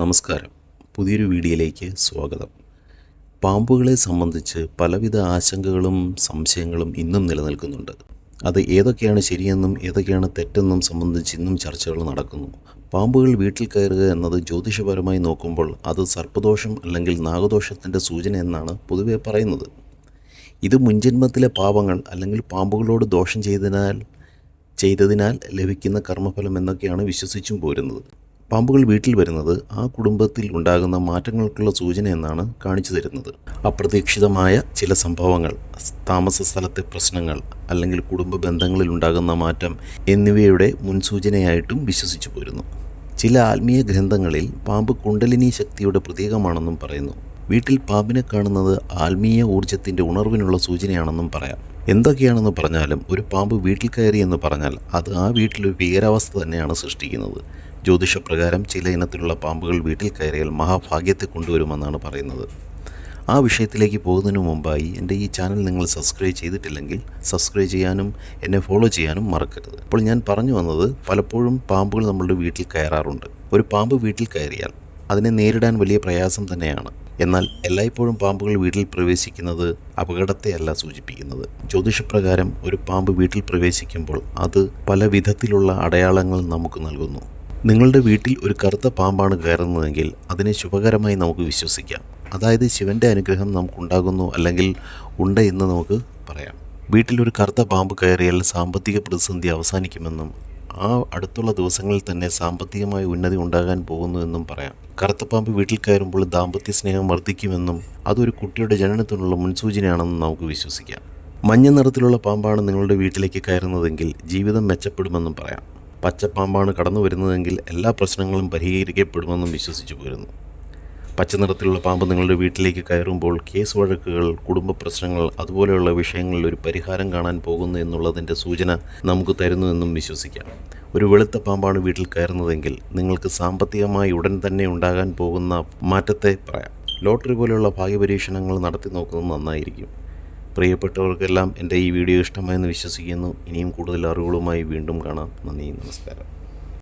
നമസ്കാരം. പുതിയൊരു വീഡിയോയിലേക്ക് സ്വാഗതം. പാമ്പുകളെ സംബന്ധിച്ച് പലവിധ ആശങ്കകളും സംശയങ്ങളും ഇന്നും നിലനിൽക്കുന്നുണ്ട്. അത് ഏതൊക്കെയാണ് ശരിയെന്നും ഏതൊക്കെയാണ് തെറ്റെന്നും സംബന്ധിച്ച് ഇന്നും ചർച്ചകൾ നടക്കുന്നു. പാമ്പുകൾ വീട്ടിൽ കയറുക എന്നത് ജ്യോതിഷപരമായി നോക്കുമ്പോൾ അത് സർപ്പദോഷം അല്ലെങ്കിൽ നാഗദോഷത്തിന്റെ സൂചന എന്നാണ് പൊതുവെ പറയുന്നത്. ഇത് മുൻജന്മത്തിലെ പാപങ്ങൾ അല്ലെങ്കിൽ പാമ്പുകളോട് ദോഷം ചെയ്തതിനാൽ ചെയ്തതിനാൽ ലഭിക്കുന്ന കർമ്മഫലം എന്നൊക്കെയാണ് വിശ്വസിച്ചും പോരുന്നത്. പാമ്പുകൾ വീട്ടിൽ വരുന്നത് ആ കുടുംബത്തിൽ ഉണ്ടാകുന്ന മാറ്റങ്ങൾക്കുള്ള സൂചന എന്നാണ് കാണിച്ചു തരുന്നത്. അപ്രതീക്ഷിതമായ ചില സംഭവങ്ങൾ താമസ സ്ഥലത്തെ പ്രശ്നങ്ങൾ അല്ലെങ്കിൽ കുടുംബ ബന്ധങ്ങളിൽ ഉണ്ടാകുന്ന മാറ്റം എന്നിവയുടെ മുൻസൂചനയായിട്ടും വിശ്വസിച്ചു പോരുന്നു. ചില ആത്മീയ ഗ്രന്ഥങ്ങളിൽ പാമ്പ് കുണ്ടലിനി ശക്തിയുടെ പ്രതീകമാണെന്നും പറയുന്നു. വീട്ടിൽ പാമ്പിനെ കാണുന്നത് ആത്മീയ ഊർജത്തിന്റെ ഉണർവിനുള്ള സൂചനയാണെന്നും പറയാം. എന്തൊക്കെയാണെന്ന് പറഞ്ഞാലും ഒരു പാമ്പ് വീട്ടിൽ കയറി എന്ന് പറഞ്ഞാൽ അത് ആ വീട്ടിലൊരു ഭീകരാവസ്ഥ തന്നെയാണ് സൃഷ്ടിക്കുന്നത്. ജ്യോതിഷപ്രകാരം ചില ഇനത്തിലുള്ള പാമ്പുകൾ വീട്ടിൽ കയറിയാൽ മഹാഭാഗ്യത്തെ കൊണ്ടുവരുമെന്നാണ് പറയുന്നത്. ആ വിഷയത്തിലേക്ക് പോകുന്നതിന് മുമ്പായി എന്റെ ഈ ചാനൽ നിങ്ങൾ സബ്സ്ക്രൈബ് ചെയ്തിട്ടില്ലെങ്കിൽ സബ്സ്ക്രൈബ് ചെയ്യാനും എന്നെ ഫോളോ ചെയ്യാനും മറക്കരുത്. അപ്പോൾ ഞാൻ പറഞ്ഞു വന്നത് പലപ്പോഴും പാമ്പുകൾ നമ്മളുടെ വീട്ടിൽ കയറാറുണ്ട്. ഒരു പാമ്പ് വീട്ടിൽ കയറിയാൽ അതിനെ നേരിടാൻ വലിയ പ്രയാസം തന്നെയാണ്. എന്നാൽ എല്ലായ്പ്പോഴും പാമ്പുകൾ വീട്ടിൽ പ്രവേശിക്കുന്നത് അപകടത്തെയല്ല സൂചിപ്പിക്കുന്നത്. ജ്യോതിഷപ്രകാരം ഒരു പാമ്പ് വീട്ടിൽ പ്രവേശിക്കുമ്പോൾ അത് പല വിധത്തിലുള്ള അടയാളങ്ങൾ നമുക്ക് നൽകുന്നു. നിങ്ങളുടെ വീട്ടിൽ ഒരു കറുത്ത പാമ്പാണ് കയറുന്നതെങ്കിൽ അതിനെ ശുഭകരമായി നമുക്ക് വിശ്വസിക്കാം. അതായത് ശിവന്റെ അനുഗ്രഹം നമുക്കുണ്ടാകുന്നു അല്ലെങ്കിൽ ഉണ്ട് എന്ന് നമുക്ക് പറയാം. വീട്ടിൽ ഒരു കറുത്ത പാമ്പ് കയറിയാൽ സാമ്പത്തിക പ്രതിസന്ധി അവസാനിക്കുമെന്നും ആ അടുത്തുള്ള ദിവസങ്ങളിൽ തന്നെ സാമ്പത്തികമായ ഉന്നതി ഉണ്ടാകാൻ പോകുന്നു എന്നും പറയാം. കറുത്തപ്പാമ്പ് വീട്ടിൽ കയറുമ്പോൾ ദാമ്പത്യ സ്നേഹം വർദ്ധിക്കുമെന്നും അതൊരു കുട്ടിയുടെ ജനനത്തിനുള്ള മുൻസൂചനയാണെന്നും നമുക്ക് വിശ്വസിക്കാം. മഞ്ഞ നിറത്തിലുള്ള പാമ്പാണ് നിങ്ങളുടെ വീട്ടിലേക്ക് കയറുന്നതെങ്കിൽ ജീവിതം മെച്ചപ്പെടുമെന്നും പറയാം. പച്ചപ്പാമ്പാണ് കടന്നു വരുന്നതെങ്കിൽ എല്ലാ പ്രശ്നങ്ങളും പരിഹരിക്കപ്പെടുമെന്നും വിശ്വസിച്ചു പോരുന്നു. പച്ച നിറത്തിലുള്ള പാമ്പ് നിങ്ങളുടെ വീട്ടിലേക്ക് കയറുമ്പോൾ കേസ് വഴക്കുകൾ കുടുംബ പ്രശ്നങ്ങൾ അതുപോലെയുള്ള വിഷയങ്ങളിൽ ഒരു പരിഹാരം കാണാൻ പോകുന്നു എന്നുള്ളതിന്റെ സൂചന നമുക്ക് തരുന്നു എന്നും വിശ്വസിക്കാം. ഒരു വെളുത്ത പാമ്പാണ് വീട്ടിൽ കയറുന്നതെങ്കിൽ നിങ്ങൾക്ക് സാമ്പത്തികമായി ഉടൻ തന്നെ ഉണ്ടാകാൻ പോകുന്ന മാറ്റത്തെ പറയാം. ലോട്ടറി പോലെയുള്ള ഭാഗ്യപരീക്ഷണങ്ങൾ നടത്തി നോക്കുന്നത് നന്നായിരിക്കും. പ്രിയപ്പെട്ടവർക്കെല്ലാം എന്റെ ഈ വീഡിയോ ഇഷ്ടമായെന്ന് വിശ്വസിക്കുന്നു. ഇനിയും കൂടുതൽ അറിവുകളുമായി വീണ്ടും കാണാം. നന്ദി നമസ്കാരം.